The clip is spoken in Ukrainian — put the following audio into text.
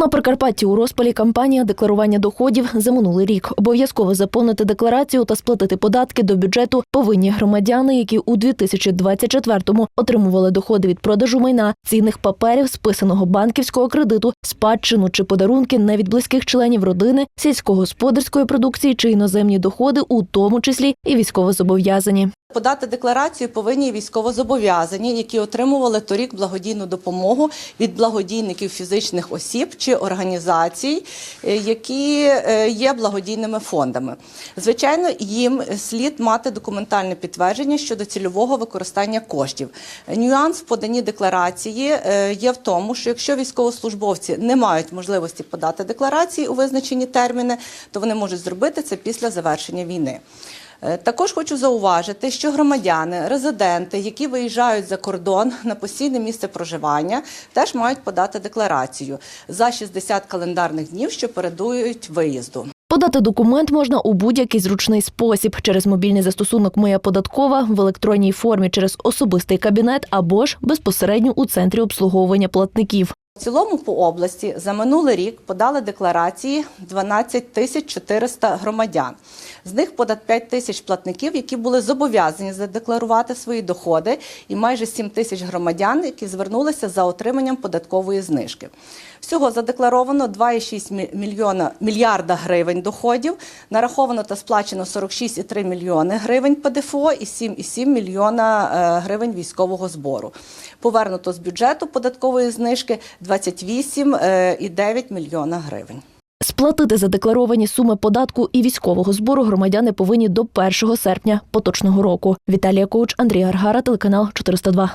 На Прикарпатті у розпалі кампанія декларування доходів за минулий рік. Обов'язково заповнити декларацію та сплатити податки до бюджету повинні громадяни, які у 2024-му отримували доходи від продажу майна, цінних паперів, списаного банківського кредиту, спадщину чи подарунки не від близьких членів родини, сільськогосподарської продукції чи іноземні доходи, у тому числі і військовозобов'язані. Подати декларацію повинні військовозобов'язані, які отримували торік благодійну допомогу від благодійників фізичних осіб чи організацій, е, які е, є благодійними фондами. Звичайно, їм слід мати документальне підтвердження щодо цільового використання коштів. Нюанс в поданні декларації е, є в тому, що якщо військовослужбовці не мають можливості подати декларації у визначені терміни, то вони можуть зробити це після завершення війни. Е, Також хочу зауважити, що громадяни, резиденти, які виїжджають за кордон на постійне місце проживання, теж мають подати декларацію за 60 календарних днів, що передують виїзду. Подати документ можна у будь-який зручний спосіб через мобільний застосунок Моя податкова в електронній формі через особистий кабінет або ж безпосередньо у центрі обслуговування платників. Цілому по області за минулий рік подали декларації 12 тисяч 400 громадян. З них понад 5 тисяч платників, які були зобов'язані задекларувати свої доходи, і майже 7 тисяч громадян, які звернулися за отриманням податкової знижки. Всього задекларовано 2,6 мі- мільйона мільярда гривень доходів, нараховано та сплачено 46,3 мільйони гривень ПДФО і 7,7 мільйона е, гривень військового збору. Повернуто з бюджету податкової знижки 28,9 мільйона гривень. Сплатити задекларовані суми податку і військового збору громадяни повинні до 1 серпня поточного року. Віталія Коуч, Андрій Аргара, телеканал 402.